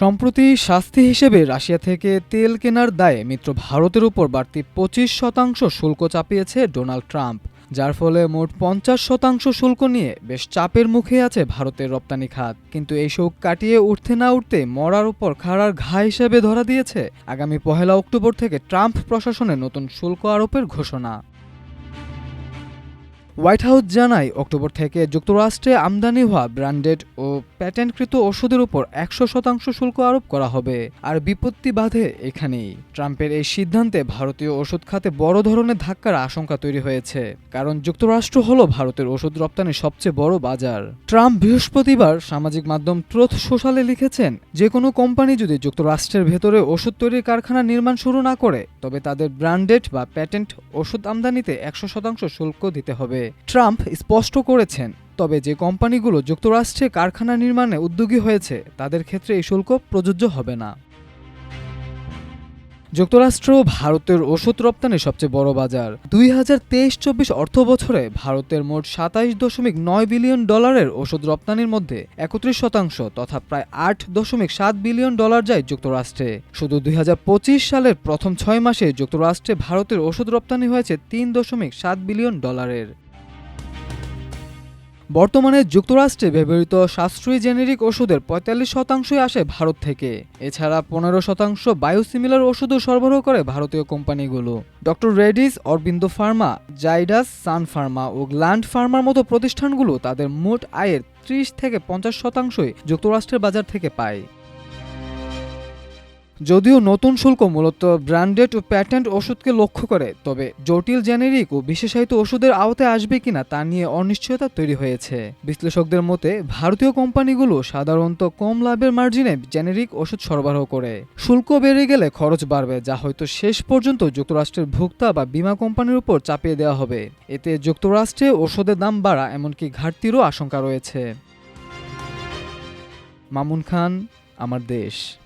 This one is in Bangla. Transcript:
সম্প্রতি শাস্তি হিসেবে রাশিয়া থেকে তেল কেনার দায়ে মিত্র ভারতের উপর বাড়তি পঁচিশ শতাংশ শুল্ক চাপিয়েছে ডোনাল্ড ট্রাম্প, যার ফলে মোট পঞ্চাশ শতাংশ শুল্ক নিয়ে বেশ চাপের মুখে আছে ভারতের রপ্তানি খাত। কিন্তু এই শোক কাটিয়ে উঠতে না উঠতে মরার উপর খাড়ার ঘা হিসেবে ধরা দিয়েছে আগামী পহেলা অক্টোবর থেকে ট্রাম্প প্রশাসনের নতুন শুল্ক আরোপের ঘোষণা। হোয়াইট হাউস জানায়, অক্টোবর থেকে যুক্তরাষ্ট্রে আমদানি হওয়া ব্র্যান্ডেড ও প্যাটেন্টকৃত ওষুধের উপর একশো শতাংশ শুল্ক আরোপ করা হবে। আর বিপত্তি বাধে এখানেই। ট্রাম্পের এই সিদ্ধান্তে ভারতীয় ওষুধ খাতে বড় ধরনের ধাক্কার আশঙ্কা তৈরি হয়েছে। কারণ যুক্তরাষ্ট্র হল ভারতের ওষুধ রপ্তানির সবচেয়ে বড় বাজার। ট্রাম্প বৃহস্পতিবার সামাজিক মাধ্যম ট্রোথ সোশ্যালে লিখেছেন, যে কোনো কোম্পানি যদি যুক্তরাষ্ট্রের ভেতরে ওষুধ তৈরির কারখানা নির্মাণ শুরু না করে, তবে তাদের ব্র্যান্ডেড বা প্যাটেন্ট ওষুধ আমদানিতে একশো শতাংশ শুল্ক দিতে হবে। ট্রাম্প স্পষ্ট করেছেন, তবে যে কোম্পানিগুলো যুক্তরাষ্ট্রে কারখানা নির্মাণে উদ্যোগী হয়েছে, তাদের ক্ষেত্রে এই শুল্ক প্রযোজ্য হবে না। যুক্তরাষ্ট্র ভারতের ওষুধ রপ্তানির সবচেয়ে বড় বাজার। দুই হাজার তেইশ চব্বিশ অর্থ বছরে ভারতের মোট সাতাইশ দশমিক নয় বিলিয়ন ডলারের ওষুধ রপ্তানির মধ্যে একত্রিশ শতাংশ তথা প্রায় আট দশমিক সাত বিলিয়ন ডলার যায় যুক্তরাষ্ট্রে। শুধু দুই হাজার পঁচিশ সালের প্রথম ছয় মাসে যুক্তরাষ্ট্রে ভারতের ওষুধ রপ্তানি হয়েছে তিন দশমিক সাত বিলিয়ন ডলারের। বর্তমানে যুক্তরাষ্ট্রে ব্যবহৃত সাশ্রয়ী জেনেরিক ওষুধের পঁয়তাল্লিশ শতাংশই আসে ভারত থেকে। এছাড়া পনেরো শতাংশ বায়োসিমিলার ওষুধও সরবরাহ করে ভারতীয় কোম্পানিগুলো। ডক্টর রেডিস, অরবিন্দ ফার্মা, জাইডাস, সান ফার্মা ও গ্ল্যান্ড ফার্মার মতো প্রতিষ্ঠানগুলো তাদের মোট আয়ের ত্রিশ থেকে পঞ্চাশ শতাংশই যুক্তরাষ্ট্রের বাজার থেকে পায়। যদিও নতুন শুল্ক মূলত ব্র্যান্ডেড ও প্যাটেন্ট ওষুধকে লক্ষ্য করে, তবে জটিল জেনেরিক ও বিশেষায়িত ওষুধের আওতায় আসবে কিনা তা নিয়ে অনিশ্চয়তা তৈরি হয়েছে। বিশ্লেষকদের মতে, ভারতীয় কোম্পানিগুলো সাধারণত কম লাভের মার্জিনে জেনেরিক ওষুধ সরবরাহ করে। শুল্ক বেড়ে গেলে খরচ বাড়বে, যা হয়তো শেষ পর্যন্ত যুক্তরাষ্ট্রের ভোক্তা বা বীমা কোম্পানির উপর চাপিয়ে দেওয়া হবে। এতে যুক্তরাষ্ট্রে ওষুধের দাম বাড়া এমনকি ঘাটতিরও আশঙ্কা রয়েছে। মামুন খান, আমার দেশ।